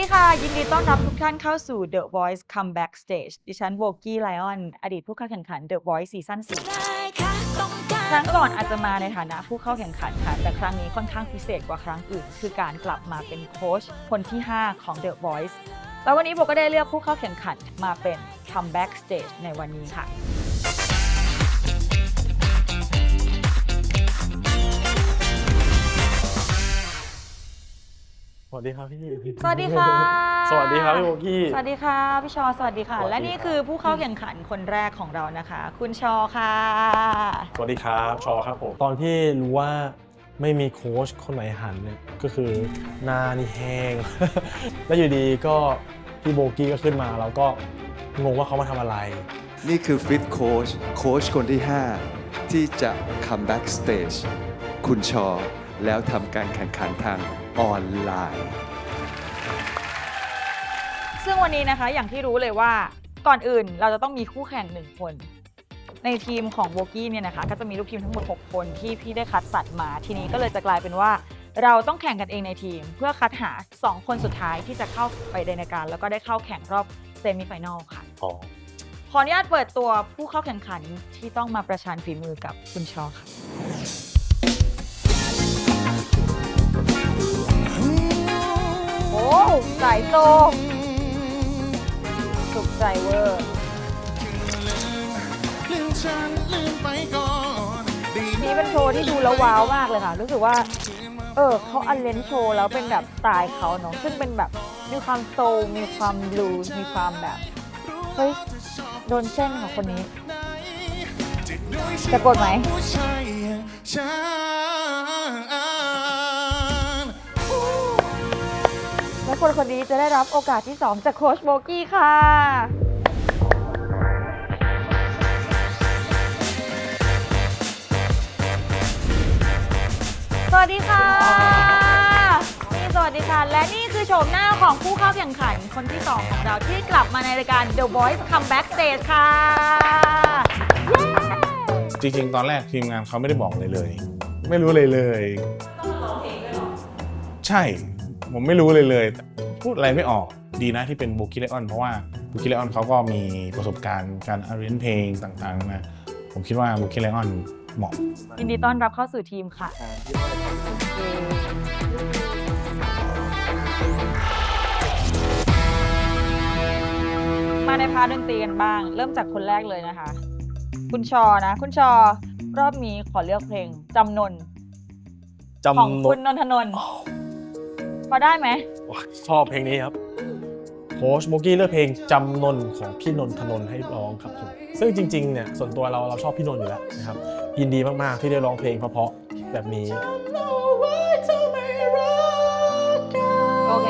สวัสดีค่ะ ยินดีต้อนรับทุกท่านเข้าสู่ The Voice Comeback Stage ดิฉันโบกี้ไลออน อดีตผู้เข้าแข่งขัน The Voice ซีซั่น4ครั้งก่อนอาจจะมาในฐานะผู้เข้าแข่งขันค่ะ แต่ครั้งนี้ค่อนข้างพิเศษกว่าครั้งอื่น คือการกลับมาเป็นโค้ชคนที่ 5 ของ The Voice แล้ววันนี้โบก็ได้เลือกผู้เข้าแข่งขันมาเป็น Comeback Stage ในวันนี้ค่ะ วัสดีครับพี่ สวัสดีค่ะ สวัสดีครับพี่โบกี้ สวัสดีค่ะพี่ชอ สวัสดีค่ะ สวัสดีและนี่ครับคือผู้เข้าแข่งขันคนแรกของเรานะคะ คุณชอค่ะ สวัสดีครับ ชอครับผม ตอนที่รู้ว่าไม่มีโค้ชคนไหนหันเนี่ยก็คือหน้านี่แห้ง แล้วอยู่ดีก็พี่โบกี้ก็ขึ้นมาเราก็งงว่าเขามาทำอะไร นี่คือฟิตโค้ชโค้ชคนที่ 5 ที่จะ come back stage คุณชอ แล้วทำการแข่งขันทางออนไลน์ ซึ่งวันนี้นะคะอย่างที่รู้เลยว่าก่อนอื่นเราจะต้องมีคู่แข่งหนึ่งคน ในทีมของโบกี้เนี่ยนะคะก็จะมีลูกทีมทั้งหมด 6 คนที่พี่ได้คัดสรรมาทีนี้ก็เลยจะกลายเป็นว่า เราต้องแข่งกันเองในทีม เพื่อคัดหา 2 คนสุดท้ายที่จะเข้าไปในรายการ แล้วก็ได้เข้าแข่งรอบเซมิไฟแนลค่ะ อ๋อ ขออนุญาตเปิดตัวผู้เข้าแข่งขันที่ต้องมาประชันฝีมือกับคุณชอค่ะ สายโซสุขใจเวอร์นี่เป็นโชว์ที่ดูแล้วว้าวมากเลยค่ะ รู้สึกว่า เออเขาอันเลนโชว์แล้วเป็นแบบสไตล์เขาเนาะซึ่งเป็นแบบมีความโซลมีความบลูส์มีความแบบ เฮ้ย โดนเส้นค่ะคนนี้ จะกดไหม คนคนนี้จะได้รับโอกาสที่ 2 จากโค้ชโบกี้ค่ะ สวัสดีค่ะ นี่สวัสดีค่ะ และนี่คือโฉมหน้าของผู้เข้าแข่งขันคนที่ 2 ของเราที่กลับมาในรายการ The Voice Comeback Stage ค่ะ เย้จริงๆ ตอนแรกทีมงานเขาไม่ได้บอกเลยเลย ไม่รู้เลยเลย ใช่ ผมไม่รู้เลยเลย พูดอะไรไม่ออกดีนะที่เป็นบุคิเลออนเพราะว่าบุคิเลออนเขาก็มีประสบการณ์การอาร์เรนเพลงต่างๆมาผมคิดว่าบุคิเลออนเหมาะยินดีต้อนรับเข้าสู่ทีมค่ะ มาในพาร์ทดนตรีกันบ้าง เริ่มจากคนแรกเลยนะคะ คุณชอนะ คุณชอ รอบนี้ขอเลือกเพลงจำนนจำของนคุณนนทนนท์ พอได้ไหมชอบเพลงนี้ครับโค้ชโบกี้เลือกเพลงจำนนของพี่นนทนนท์ให้ร้องครับผมซึ่งจริงๆเนี่ยส่วนตัวเราเราชอบพี่นนท์อยู่แล้วนะครับยินดีมากๆที่ได้ร้องเพลงเพราะๆแบบนี้โอเค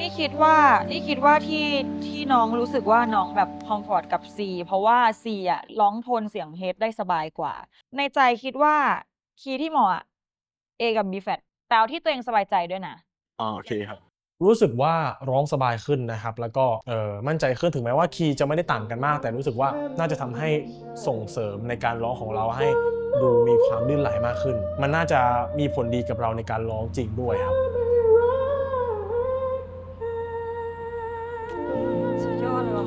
นี่คิดว่านี่คิดว่าที่ที่น้องรู้สึกว่าน้องแบบคอมฟอร์ตกับ C เพราะว่า C อะร้องโทนเสียงเฮดได้สบายกว่า ในใจคิดว่าคีย์ที่เหมาะอะ A กับ B flat แต่เอาที่ตัวเองสบายใจด้วยนะอ่าโอเคครับ รู้สึกว่าร้องสบายขึ้นนะครับ แล้วก็เออมั่นใจขึ้นถึงแม้ว่าคีย์จะไม่ได้ต่างกันมาก แต่รู้สึกว่าน่าจะทำให้ส่งเสริมในการร้องของเราให้ดูมีความลื่นไหลมากขึ้น มันน่าจะมีผลดีกับเราในการร้องจริงด้วยครับ สุดยอดเลยว่ะ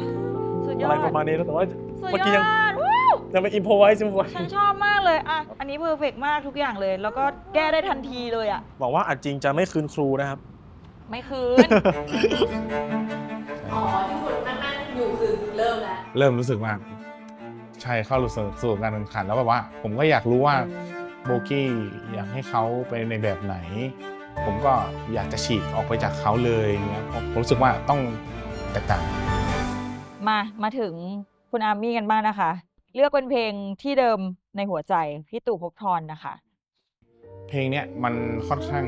สุดยออะดไรประมาณนี้นะแต่ว่า สุดเมื่อยกี้ยัง อดวู้ยังเป็นอินโพไว้ซิมไว้ฉันชอบมาก เลยอะอันนี้เพอร์เฟกมากทุกอย่างเลย แล้วก็แก้ได้ทันทีเลยอะ บอกว่าอาจจริงจะไม่คืนครูนะครับ ไม่คืน อ๋อที่คุณนั่งนั่งอยู่คือเริ่มแล้ว เริ่มรู้สึกว่า ใช่เข้าสู่สู่การแข่งขันแล้วแบบว่า ผมก็อยากรู้ว่าโบกี้อยากให้เขาไปในแบบไหน ผมก็อยากจะฉีกออกไปจากเขาเลยอย่างเงี้ยผมผมรู้สึกว่าต้องแตกต่าง มา มาถึงคุณอาร์มี่กันบ้างนะคะ เลือกเป็นเพลงที่เดิมในหัวใจพี่ตู่ภพบทรนะคะ เพลงเนี้ยมันค่อนข้าง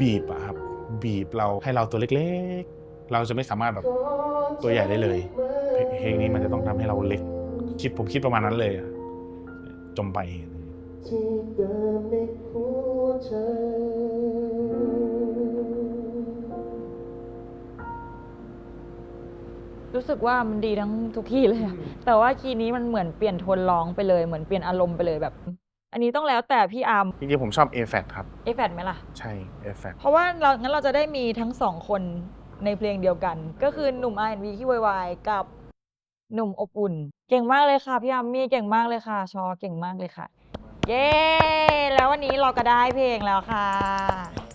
บีบอะครับ บีบเราให้เราตัวเล็กๆ เราจะไม่สามารถแบบตัวใหญ่ได้เลย เพลเพลงนี้มันจะต้องทำให้เราเล็ก คิดผมคิดประมาณนั้นเลยอะจมไป รู้สึกว่ามันดีทั้งทุกที่เลยอะแต่ว่าคีย์นี้มันเหมือนเปลี่ยนโทนร้องไปเลยเหมือนเปลี่ยนอารมณ์ไปเลยแบบ อันนี้ต้องแล้วแต่พี่อาร์มจริงๆผมชอบ a f a t ครับ เอฟแไหมล่ะ ใช่ a f a t เพราะว่าเรางั้นเราจะได้มีทั้งสองคนในเพลงเดียวกัน ก็คือหนุ่ม R&B ที่วายๆกับหนุ่มอบอุ่น เก่งมากเลยค่ะพี่อาร์มมี่เก่งมากเลยค่ะ ชอเก่งมากเลยค่ะ เย้แล้ววันนี้เราก็ได้เพลงแล้วค่ะ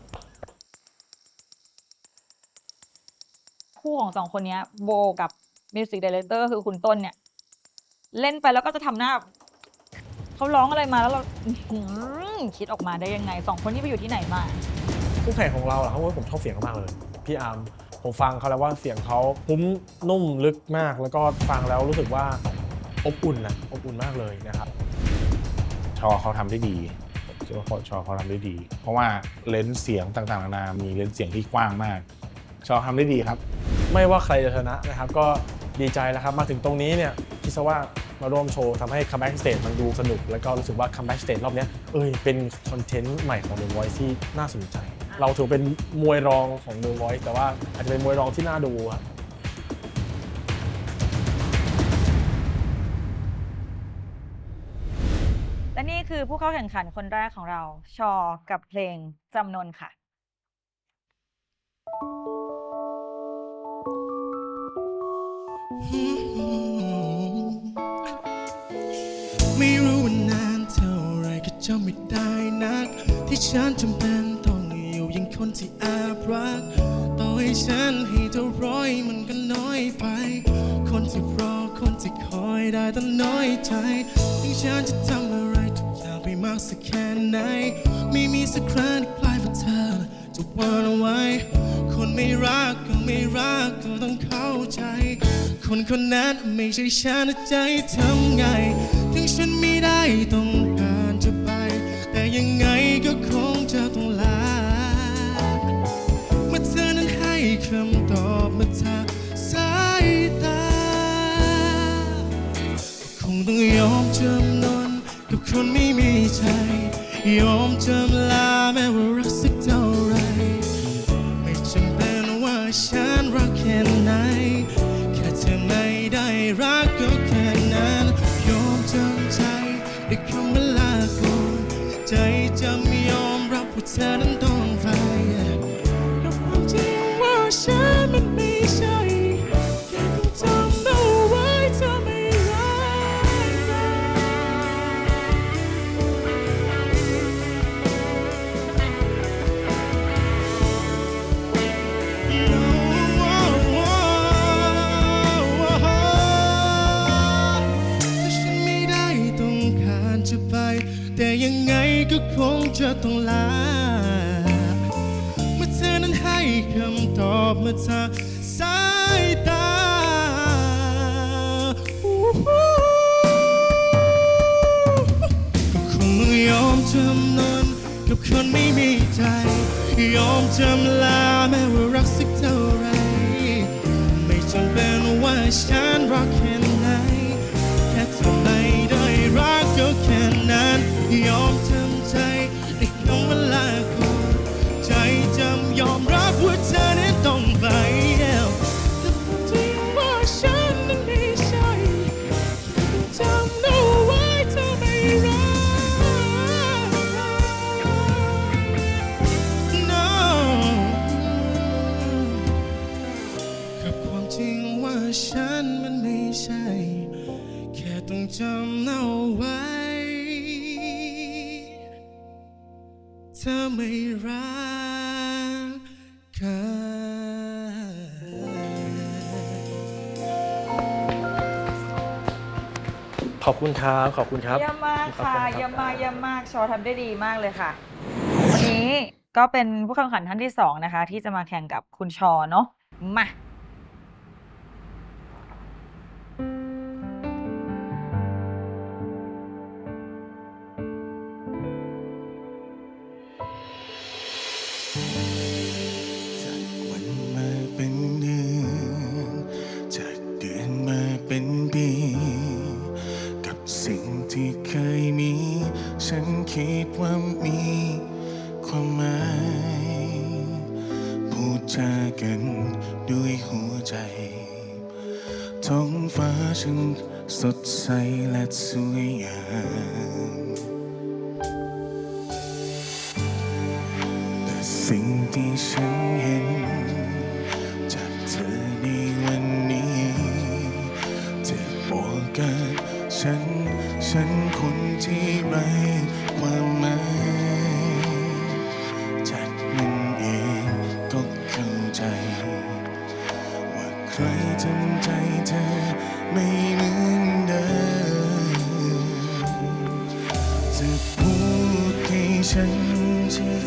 คู่ของสองคนเนี้ยโบกับมิวสิกดีเลเตอร์คือคุณต้นเนี่ย เล่นไปแล้วก็จะทำหน้าแบบเขาร้องอะไรมาแล้วเราอื้อหือคิดออกมาได้ยังไงสองคนที่ไปอยู่ที่ไหนมา คู่แข่งของเราเหรอครับว่าผมชอบเสียงเขามากเลย พี่อาร์มผมฟังเขาแล้วว่าเสียงเขาคุ้มนุ่มลึกมาก แล้วก็ฟังแล้วรู้สึกว่าอบอุ่นนะอบอุ่นมากเลยนะครับ ชอเขาทำได้ดีเชื่อว่าชอเขาทำได้ดี เพราะว่าเลนส์เสียงต่างๆนานามีเลนส์เสียงที่กว้างมาก ชอทำได้ดีครับ ไม่ว่าใครจะชนะนะครับ ก็ดีใจแล้วครับมาถึงตรงนี้เนี่ยคิดซะว่ามาร่วมโชว์ทำให้ comeback stage มันดูสนุก แล้วก็รู้สึกว่า comeback stage รอบนี้เอ้ยเป็นคอนเทนต์ใหม่ของ The Voice ที่น่าสนใจ เราถือเป็นมวยรองของ The Voice แต่ว่าอาจจะเป็นมวยรองที่น่าดูครับและนี่คือผู้เข้าแข่งขันคนแรกของเรา ชอ กับเพลงจำนนค่ะ ที่ฉันจำเป็นต้องอยู่ยังคนที่แอบรัก ต่อให้ฉันให้เท่าร้อยมันก็น้อยไป คนที่รอคนที่คอยได้แต่น้อยใจถึงฉันจะทำอะไรทุกอย่างไปมากสักแค่ไหน ไม่มีสักครั้งที่ใกล้ว่าเธอจะวางเอาไว้ คนไม่รักก็ไม่รักก็ต้องเข้าใจ คนคนนั้นไม่ใช่ฉันใจทำไง ถึงฉันไม่ได้ต้องการจะไป แต่ยังไง ก็คงจะต้องลา เมื่อเธอนั้นให้คำตอบมาทางสายตา คงต้องยอมจำนนกับคนไม่มีใจ ยอมจำลาแม้ว่ารักสักเท่าไรไม่จำเป็นว่าฉันรักแค่ไหนแค่เธอไม่ได้รัก คนไม่มีใจ ยอมจำลาแม้ว่ารักสักเท่าไร ไม่จำเป็นว่าฉันรักแค่ไหน แค่ทำไมได้รักก็แค่นั้น ยอม รักกันขอบคุณครับขอบคุณครับ เยี่ยมมากขอบค่ะณรับเยี่ยมมากเยี่ยมมากชอทำได้ดีมากเลยค่ะ วันนี้ก็เป็นผู้แข่งขันท่านที่สองนะคะ ที่จะมาแข่งกับคุณชอเนาะมา คิดว่ามีความหมายพูดจากันด้วยหัวใจท้องฟ้าฉันสดใสและสวยงามแต่สิ่งที่ฉันเห็นจากเธอ ที่ไรความหมายจากนั้นเองก็เข้าใจ ว่าใครทำใจเธอไม่เหมือนเดิมจะพูดให้ฉันเชื่อ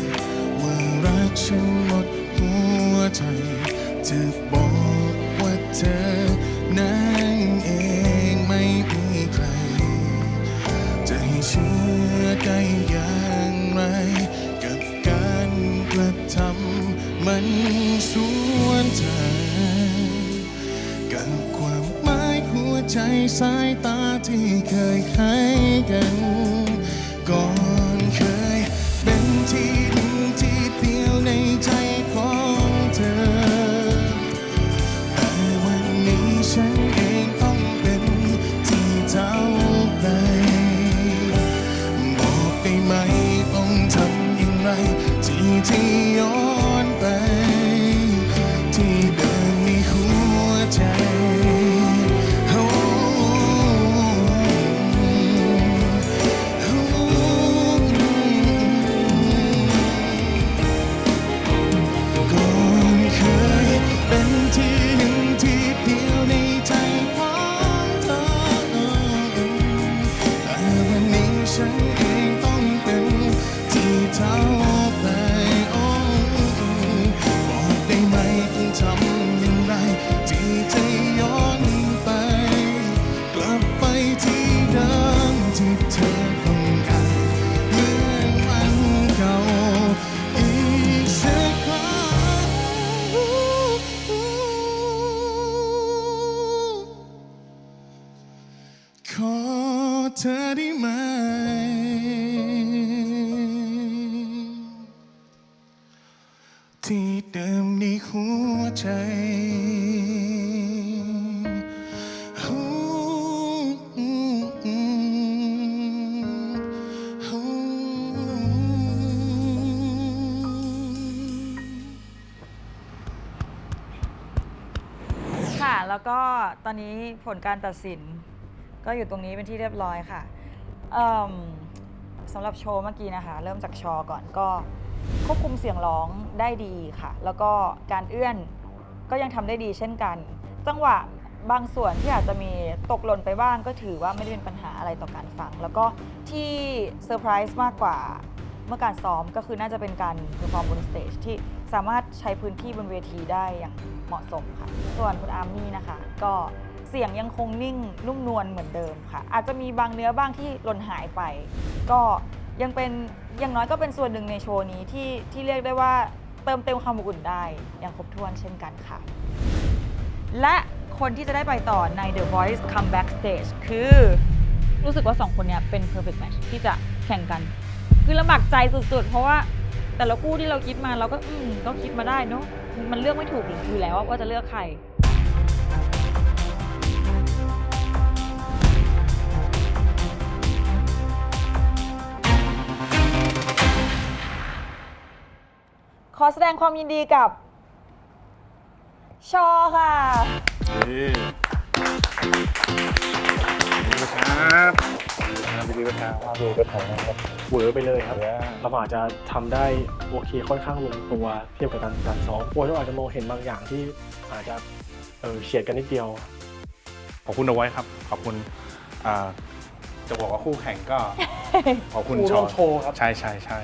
ว่ารักฉันหมดหัวใจจะบอกว่าเธอนั้น อได้อย่างไร กับการกระทำมันสวนทางกับความหมายหัวใจสายตาที่เคยให้กัน นี้ผลการตัดสิน ก็อยู่ตรงนี้เป็นที่เรียบร้อยค่ะสำหรับโชว์เมื่อกี้นะคะ เริ่มจากชอก่อนก็ควบคุมเสียงร้องได้ดีค่ะ แล้วก็การเอื้อนก็ยังทำได้ดีเช่นกัน จังหวะบางส่วนที่อาจจะมีตกหล่นไปบ้าง ก็ถือว่าไม่ได้เป็นปัญหาอะไรต่อการฟัง แล้วก็ที่เซอร์ไพรส์มากกว่าเมื่อการซ้อมก็คือน่าจะเป็นการเพอร์ฟอร์มบนสเตจที่สามารถใช้พื้นที่บนเวทีได้อย่างเหมาะสมค่ะ ส่วนคุณอาร์มี่นะคะ ก็ เสียงยังคงนิ่งนุ่มนวลเหมือนเดิมค่ะ อาจจะมีบางเนื้อบ้างที่หล่นหายไป ก็ยังเป็นอย่างน้อยก็เป็นส่วนหนึ่งในโชว์นี้ที่ที่เรียกได้ว่าเติมเต็มความอบอุ่นได้อย่างครบถ้วนเช่นกันค่ะ และคนที่จะได้ไปต่อใน The Voice Comeback Stage คือ รู้สึกว่าสองคนเนี้ยเป็น perfect match ที่จะแข่งกัน คือลำบากใจสุดๆ เพราะว่าแต่ละคู่ที่เราคิดมาเราก็อืมก็คิดมาได้เนาะมันเลือกไม่ถูกอยู่แล้วว่าจะเลือกใคร ขอแสดงความยินดีกับ ชอค่ะครับดีดีครับดูเป็นของนะครับเวอร์ไปเลยครับ เราอาจจะทำได้โอเคค่อนข้างลงตัวเทียบกับการการซ้อมโค้ชเราอาจจะมองเห็นบางอย่างที่อาจจะเออเฉียดกันนิดเดียว ขอบคุณเอาไว้ครับ ขอบคุณอ่าจะบอกว่าคู่แข่งก็ ขอบคุณคู่ชร่อวมโชว์ครับ ใช่ใช่ใช่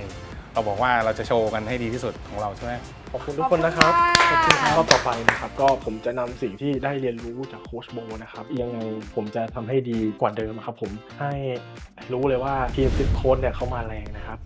เราบอกว่าเราจะโชว์กันให้ดีที่สุดของเราใช่ไหม ขอบคุณทุกคนนะครับขอบคุณค่ะ รอบต่อไปนะครับ ก็ผมจะนำสิ่งที่ได้เรียนรู้จากโค้ชโบนะครับ ยังไงผมจะทำให้ดีกว่าเดิมครับผมให้รู้เลยว่าทีมฟิตโค้ชเนี่ยเขามาแรงนะครับ